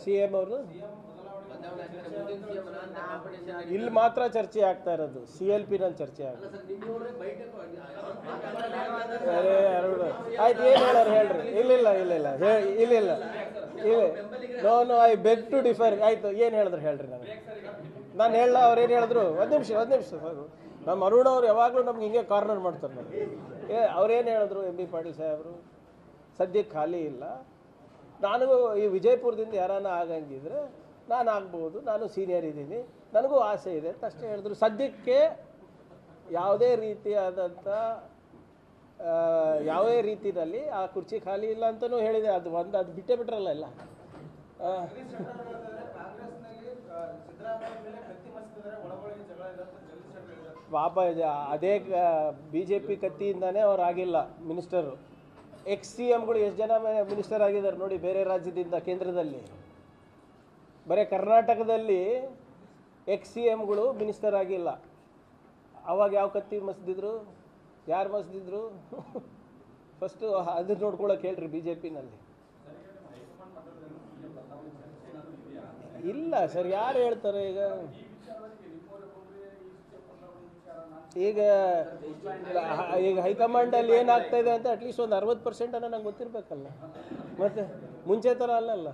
C M ಅವರು ಇಲ್ಲಿ ಮಾತ್ರ ಚರ್ಚೆ ಆಗ್ತಾ ಇರೋದು. ಸಿ ಎಲ್ ಪಿನಲ್ಲಿ ಚರ್ಚೆ ಆಗ್ತದೆ ಆಯ್ತು, ಏನು ಹೇಳೋರು ಹೇಳ್ರಿ. ಇಲ್ಲ ಇಲ್ಲ ಇಲ್ಲ ಇಲ್ಲ. ಇಲ್ಲ no no I beg to differ ಆಯ್ತು, ಏನು ಹೇಳಿದ್ರು ಹೇಳ್ರಿ ನಾನು ನಾನು ಹೇಳ, ಅವ್ರು ಏನು ಹೇಳಿದ್ರು? ಒಂದು ನಿಮಿಷ ಒಂದು ನಿಮಿಷ ನಮ್ಮ ಅರುಣ್ ಅವ್ರು ಯಾವಾಗಲೂ ನಮ್ಗೆ ಹಿಂಗೆ ಕಾರ್ನರ್ ಮಾಡ್ತಾರೆ ನನಗೆ. ಏ ಅವ್ರೇನು ಹೇಳಿದ್ರು? ಎಂ ಬಿ ಪಾಟೀಲ್ ಸಾಹೇಬರು? ಸದ್ಯಕ್ಕೆ ಖಾಲಿ ಇಲ್ಲ. ನನಗೂ ಈ ವಿಜಯಪುರದಿಂದ ಯಾರಾನ ಆಗಂಗಿದ್ರೆ ನಾನು ಆಗ್ಬೋದು ನಾನು ಸೀನಿಯರ್ ಇದ್ದೀನಿ ನನಗೂ ಆಸೆ ಇದೆ ಅಂತ ಅಷ್ಟೇ ಹೇಳಿದ್ರು. ಸದ್ಯಕ್ಕೆ ಯಾವುದೇ ರೀತಿಯಾದಂಥ ಯಾವುದೇ ರೀತಿಯಲ್ಲಿ ಆ ಕುರ್ಚಿ ಖಾಲಿ ಇಲ್ಲ ಅಂತಲೂ ಹೇಳಿದೆ. ಅದು ಒಂದು ಅದು ಬಿಟ್ಟೇ ಬಿಟ್ರಲ್ಲ ಎಲ್ಲ. ಆ, ಪಾಪ ಅದೇ ಬಿ ಜೆ ಪಿ ಕತ್ತಿಯಿಂದಾನೇ ಅವ್ರು ಆಗಿಲ್ಲ ಮಿನಿಸ್ಟರು. ಎಕ್ಸ್ ಸಿ ಎಮ್ಗಳು ಎಷ್ಟು ಜನ ಮಿನಿಸ್ಟರ್ ಆಗಿದ್ದಾರೆ ನೋಡಿ ಬೇರೆ ರಾಜ್ಯದಿಂದ, ಕೇಂದ್ರದಲ್ಲಿ. ಬರೀ ಕರ್ನಾಟಕದಲ್ಲಿ ಎಕ್ಸ್ ಸಿ ಎಮ್ಗಳು ಮಿನಿಸ್ಟರ್ ಆಗಿಲ್ಲ. ಅವಾಗ ಯಾವ ಕತ್ತಿ ಮಸ್ದಿದ್ರು? ಯಾರು ಮಸ್ದಿದ್ರು? ಫಸ್ಟು ಅದು ನೋಡ್ಕೊಳಕ್ಕೆ ಹೇಳ್ರಿ ಬಿ ಜೆ ಪಿನಲ್ಲಿ. ಇಲ್ಲ ಸರ್, ಯಾರು ಹೇಳ್ತಾರೆ ಈಗ? ಈಗ ಈಗ ಹೈಕಮಾಂಡಲ್ಲಿ ಏನಾಗ್ತಾ ಇದೆ ಅಂತ ಅಟ್ಲೀಸ್ಟ್ ಒಂದು ಅರವತ್ತು ಪರ್ಸೆಂಟ್ ಅನ್ನೋ ನಂಗೆ ಗೊತ್ತಿರಬೇಕಲ್ಲ. ಮತ್ತೆ ಮುಂಚೆ ಥರ ಅಲ್ಲಲ್ಲ.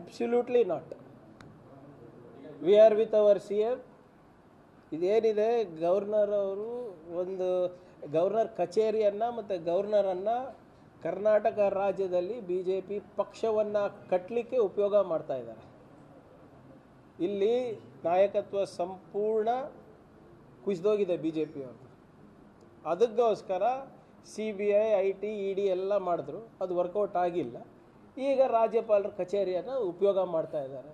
Absolutely not we are with our C M ಇದೇನಿದೆ governor ಅವರು ಒಂದು ಗವರ್ನರ್ ಕಚೇರಿಯನ್ನು ಮತ್ತು ಗವರ್ನರನ್ನು ಕರ್ನಾಟಕ ರಾಜ್ಯದಲ್ಲಿ ಬಿ ಜೆ ಪಿ ಪಕ್ಷವನ್ನು ಕಟ್ಟಲಿಕ್ಕೆ ಉಪಯೋಗ ಮಾಡ್ತಾ ಇದ್ದಾರೆ. ಇಲ್ಲಿ ನಾಯಕತ್ವ ಸಂಪೂರ್ಣ ಕುಸಿದೋಗಿದೆ ಬಿ ಜೆ ಪಿಯವ್ರದ್ದು ಅದಕ್ಕೋಸ್ಕರ C B I I T E D ಎಲ್ಲ ಮಾಡಿದ್ರು. ಅದು ವರ್ಕೌಟ್ ಆಗಿಲ್ಲ. ಈಗ ರಾಜ್ಯಪಾಲರ ಕಚೇರಿಯನ್ನು ಉಪಯೋಗ ಮಾಡ್ತಾ ಇದ್ದಾರೆ.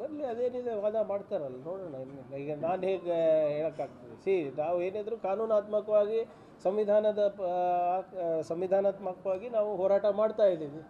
ಬರಲಿ ಅದೇನಿದೆ ವಾದ ಮಾಡ್ತಾರಲ್ಲ ನೋಡೋಣ. ಈಗ ನಾನು ಹೇಗೆ ಹೇಳೋಕ್ಕಾಗ್ತದೆ. ಸಿ ನಾವು ಏನಿದ್ರು ಕಾನೂನಾತ್ಮಕವಾಗಿ ಸಂವಿಧಾನದ ಸಂವಿಧಾನಾತ್ಮಕವಾಗಿ ನಾವು ಹೋರಾಟ ಮಾಡ್ತಾ ಇದ್ದೀವಿ.